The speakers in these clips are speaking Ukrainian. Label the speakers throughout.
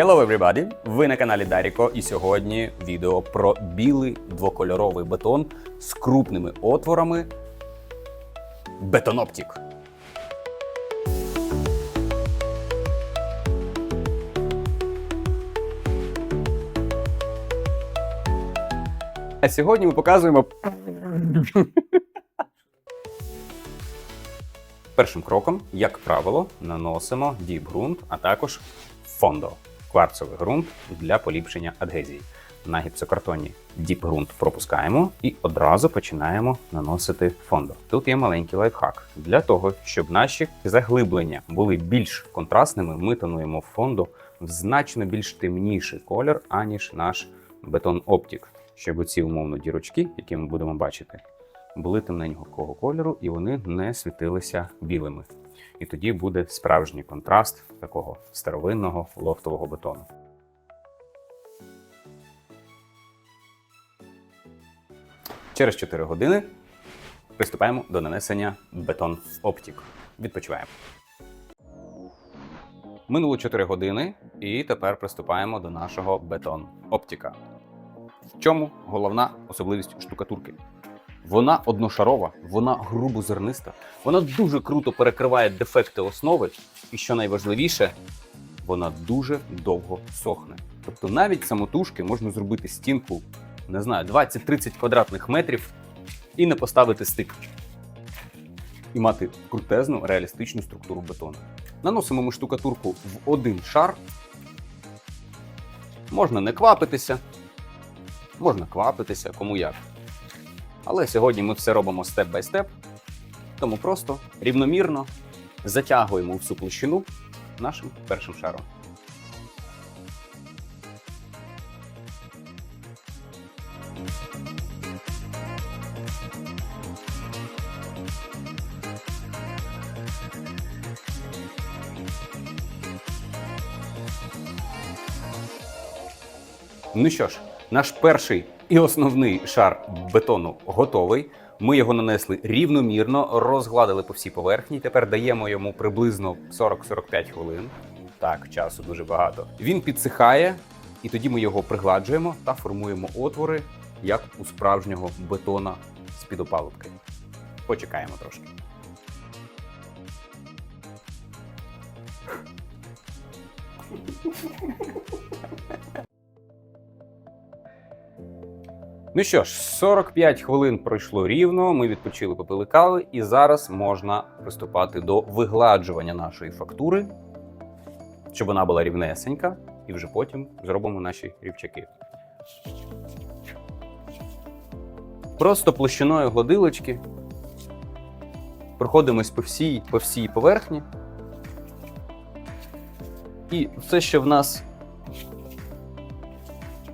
Speaker 1: Hello everybody! Ви на каналі Даріко, і сьогодні відео про білий двокольоровий бетон з крупними отворами Бетоноптік. А сьогодні ми показуємо. Першим кроком, як правило, наносимо діп-ґрунт, а також фондо кварцевий ґрунт для поліпшення адгезії. На гіпсокартоні діп-ґрунт пропускаємо і одразу починаємо наносити фондо. Тут є маленький лайфхак. Для того, щоб наші заглиблення були більш контрастними, ми тонуємо фондо в значно більш темніший колір, аніж наш бетон оптік, щоб оці умовно дірочки, які ми будемо бачити, були темненького кольору і вони не світилися білими. І тоді буде справжній контраст такого старовинного лофтового бетону. Через 4 години приступаємо до нанесення бетон оптік. Відпочиваємо. Минуло 4 години, і тепер приступаємо до нашого бетон оптіка. В чому головна особливість штукатурки? Вона одношарова, вона грубозерниста, вона дуже круто перекриває дефекти основи, і що найважливіше, вона дуже довго сохне. Тобто навіть самотужки можна зробити стінку, не знаю, 20-30 квадратних метрів і не поставити стик. І мати крутезну реалістичну структуру бетону. Наносимо ми штукатурку в один шар. Можна не квапитися, можна квапитися, кому як. Але сьогодні ми все робимо степ бай степ, тому просто рівномірно затягуємо всю площину нашим першим шаром. Ну що ж, наш перший і основний шар бетону готовий. Ми його нанесли рівномірно, розгладили по всій поверхні. Тепер даємо йому приблизно 40-45 хвилин. Так, часу дуже багато. Він підсихає, і тоді ми його пригладжуємо та формуємо отвори, як у справжнього бетона з-під опалубки. Почекаємо трошки. Ну що ж, 45 хвилин пройшло рівно. Ми відпочили, попили кави, і зараз можна приступати до вигладжування нашої фактури, щоб вона була рівнесенька, і вже потім зробимо наші рівчаки. Просто площиною гладилочки проходимось по всій, по всій поверхні. І все, що в нас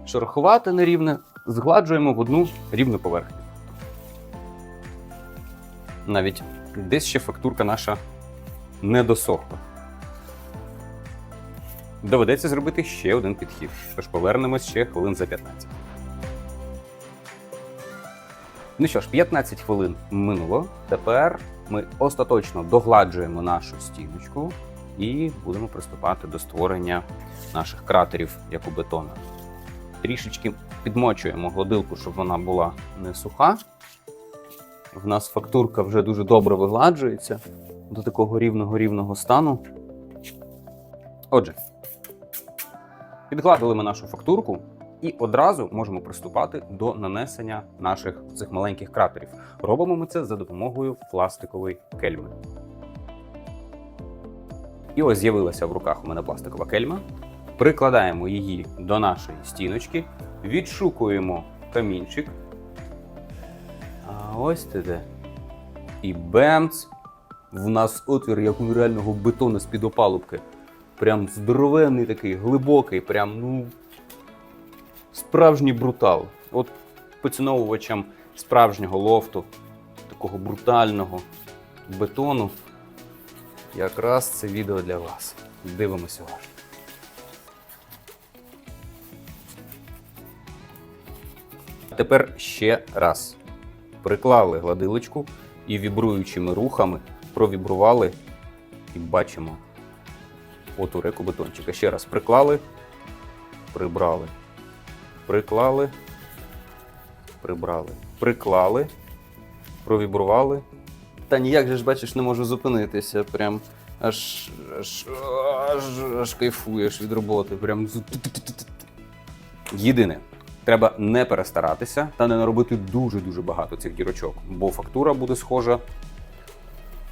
Speaker 1: шероховате нерівне, згладжуємо в одну рівну поверхню. Навіть десь ще фактурка наша не досохла. Доведеться зробити ще один підхід, тож повернемось ще хвилин за 15. Ну що ж, 15 хвилин минуло. Тепер ми остаточно догладжуємо нашу стіночку і будемо приступати до створення наших кратерів, як у бетона. Трішечки підмочуємо гладилку, щоб вона була не суха. В нас фактурка вже дуже добре вигладжується до такого рівного рівного стану. Отже, підгладили ми нашу фактурку і одразу можемо приступати до нанесення наших цих маленьких кратерів. Робимо ми це за допомогою пластикової кельми. І ось з'явилася в руках у мене пластикова кельма. Прикладаємо її до нашої стіночки, відшукуємо камінчик. А ось ти де. І бемц! В нас отвір, як у реального бетону з-під опалубки. Прям здоровенний такий, глибокий, прям, ну. Справжній брутал. От поціновувачам справжнього лофту, такого брутального бетону. Якраз це відео для вас. Дивимося уважно. Тепер ще раз. Приклали гладилочку і вібруючими рухами провібрували і бачимо отвори бетончика. Ще раз приклали, Прибрали. Приклали. Прибрали. Приклали. Провібрували. Та ніяк же ж бачиш, не можу зупинитися. Прям аж аж, аж, аж кайфуєш від роботи. Прям Єдине, треба не перестаратися та не наробити дуже-дуже багато цих дірочок, бо фактура буде схожа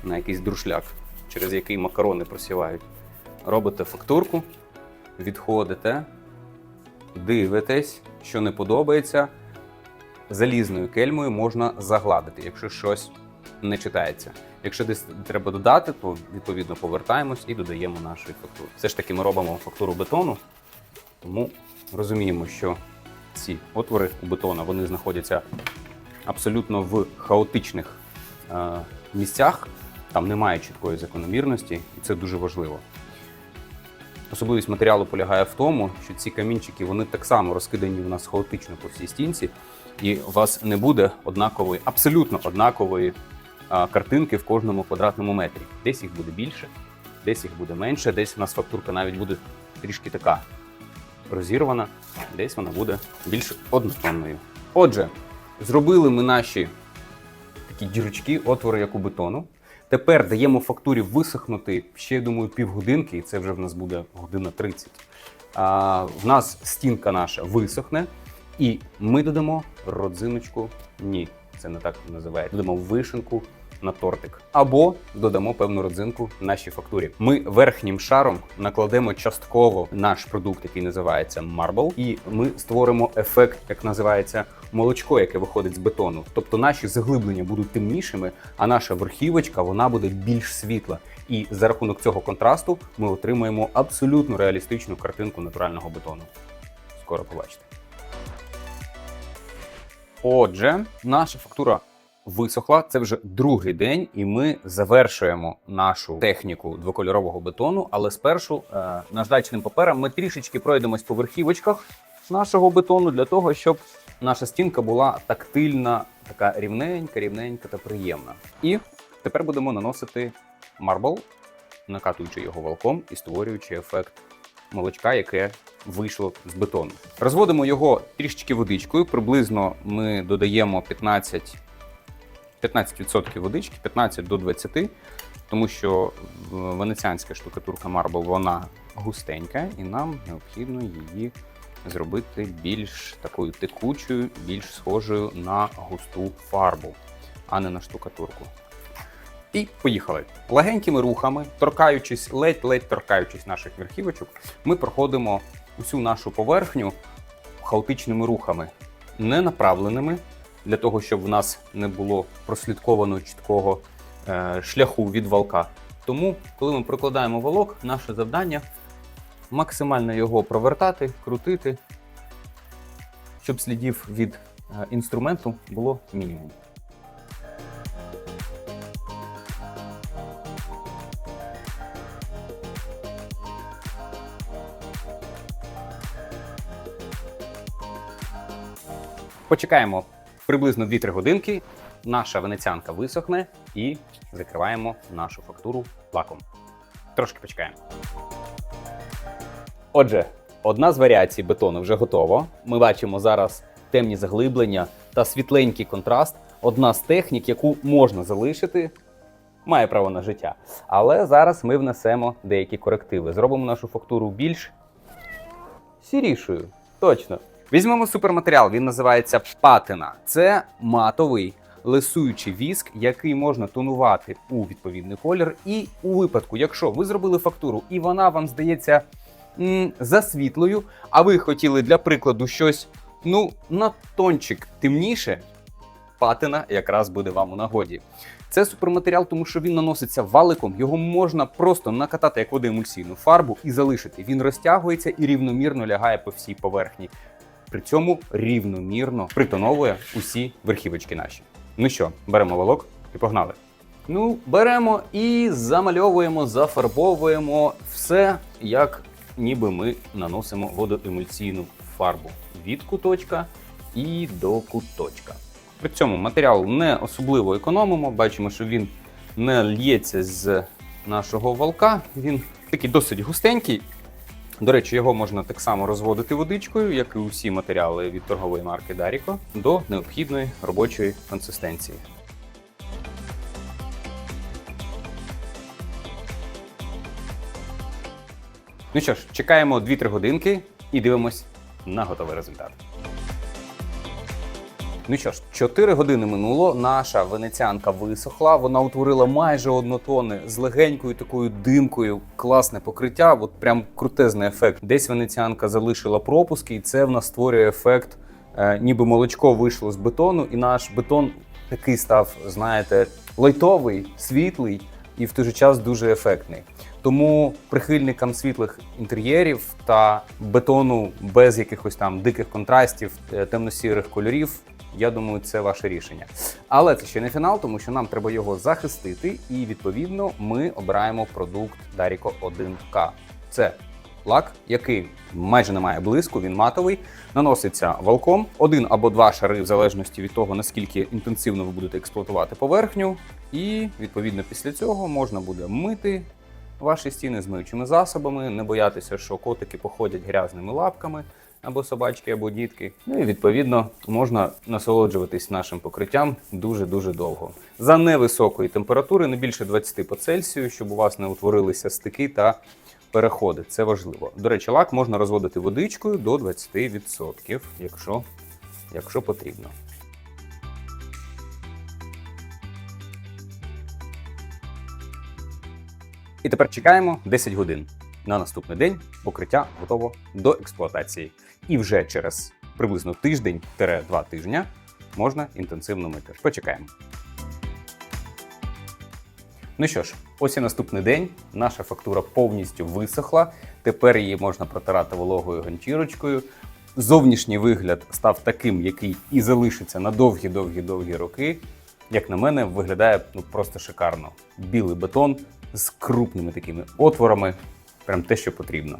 Speaker 1: на якийсь друшляк, через який макарони просівають. Робите фактурку, відходите, дивитесь, що не подобається. Залізною кельмою можна загладити, якщо щось не читається. Якщо десь треба додати, то відповідно повертаємось і додаємо нашої фактури. Все ж таки ми робимо фактуру бетону, тому розуміємо, що ці отвори у бетона вони знаходяться абсолютно в хаотичних е, місцях. Там немає чіткої закономірності, і це дуже важливо. Особливість матеріалу полягає в тому, що ці камінчики вони так само розкидані у нас хаотично по всій стінці, і у вас не буде однакової, абсолютно однакової картинки в кожному квадратному метрі. Десь їх буде більше, десь їх буде менше, десь у нас фактурка навіть буде трішки така розірвана, десь вона буде більш однотонною. Отже, зробили ми наші такі дірочки, отвори, як у бетону. Тепер даємо фактурі висохнути ще, я думаю, півгодинки, і це вже в нас буде година 30. А, в нас стінка наша висохне, і ми додамо родзиночку. Ні, це не так називається. Додамо вишенку на тортик. Або додамо певну родзинку нашій фактурі. Ми верхнім шаром накладемо частково наш продукт, який називається Marble, і ми створимо ефект, як називається молочко, яке виходить з бетону. Тобто наші заглиблення будуть темнішими, а наша верхівочка вона буде більш світла. І за рахунок цього контрасту ми отримаємо абсолютно реалістичну картинку натурального бетону. Скоро побачите. Отже, наша фактура висохла. Це вже другий день, і ми завершуємо нашу техніку двокольорового бетону. Але спершу е, наждачним папером ми трішечки пройдемось по верхівочках нашого бетону для того, щоб наша стінка була тактильна, така рівненька, рівненька та приємна. І тепер будемо наносити марбл, накатуючи його валком і створюючи ефект молочка, яке вийшло з бетону. Розводимо його трішечки водичкою. Приблизно ми додаємо 15, 15% водички, 15 до 20%, тому що венеціанська штукатурка Marble вона густенька, і нам необхідно її зробити більш такою текучою, більш схожою на густу фарбу, а не на штукатурку. І поїхали. Легенькими рухами, торкаючись, ледь-ледь торкаючись наших верхівочок, ми проходимо усю нашу поверхню хаотичними рухами, не направленими, для того, щоб в нас не було прослідковано чіткого е, шляху від валка. Тому, коли ми прокладаємо валок, наше завдання максимально його провертати, крутити, щоб слідів від е, інструменту було мінімум. Почекаємо приблизно 2-3 годинки. Наша венеціанка висохне і закриваємо нашу фактуру лаком. Трошки почекаємо. Отже, одна з варіацій бетону вже готова. Ми бачимо зараз темні заглиблення та світленький контраст. Одна з технік, яку можна залишити, має право на життя. Але зараз ми внесемо деякі корективи. Зробимо нашу фактуру більш сірішою. Точно. Візьмемо суперматеріал, він називається патина. Це матовий лисуючий віск, який можна тонувати у відповідний колір. І у випадку, якщо ви зробили фактуру і вона вам здається м, засвітлою, а ви хотіли для прикладу щось ну на тончик темніше, патина якраз буде вам у нагоді. Це суперматеріал, тому що він наноситься валиком, його можна просто накатати як водоемульсійну фарбу і залишити. Він розтягується і рівномірно лягає по всій поверхні. При цьому рівномірно притоновує усі верхівочки наші. Ну що, беремо волок і погнали. Ну, беремо і замальовуємо, зафарбовуємо все, як ніби ми наносимо водоемульсійну фарбу від куточка і до куточка. При цьому матеріал не особливо економимо. Бачимо, що він не л'ється з нашого волка. Він такий досить густенький, До речі, його можна так само розводити водичкою, як і усі матеріали від торгової марки Даріко, до необхідної робочої консистенції. Ну що ж, чекаємо 2-3 годинки і дивимось на готовий результат. Ну що ж, 4 години минуло. Наша венеціанка висохла. Вона утворила майже однотонне з легенькою такою димкою. Класне покриття. От прям крутезний ефект. Десь венеціанка залишила пропуски, і це в нас створює ефект, е, ніби молочко вийшло з бетону, і наш бетон такий став, знаєте, лайтовий, світлий і в той же час дуже ефектний. Тому прихильникам світлих інтер'єрів та бетону без якихось там диких контрастів, е, темно-сірих кольорів. Я думаю, це ваше рішення. Але це ще не фінал, тому що нам треба його захистити, і відповідно ми обираємо продукт Dariko 1K. Це лак, який майже не має блиску, він матовий, наноситься валком, один або два шари, в залежності від того, наскільки інтенсивно ви будете експлуатувати поверхню. І відповідно після цього можна буде мити ваші стіни з миючими засобами, не боятися, що котики походять грязними лапками. Або собачки, або дітки. Ну і відповідно можна насолоджуватись нашим покриттям дуже дуже довго. За невисокої температури, не більше 20 по Цельсію, щоб у вас не утворилися стики та переходи. Це важливо. До речі, лак можна розводити водичкою до 20%, якщо, якщо потрібно. І тепер чекаємо 10 годин. На наступний день покриття готово до експлуатації. І вже через приблизно тиждень-два тижня можна інтенсивно мити. Почекаємо. Ну що ж, ось і наступний день. Наша фактура повністю висохла. Тепер її можна протирати вологою ганчірочкою. Зовнішній вигляд став таким, який і залишиться на довгі-довгі-довгі роки. Як на мене, виглядає ну просто шикарно. Білий бетон з крупними такими отворами. Прям те, що потрібно.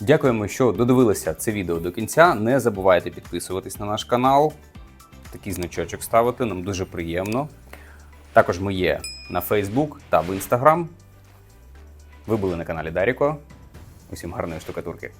Speaker 1: Дякуємо, що додивилися це відео до кінця. Не забувайте підписуватись на наш канал, такий значочок ставити, нам дуже приємно. Також ми є на Facebook та в Instagram. Ви були на каналі Даріко. Усім гарної штукатурки.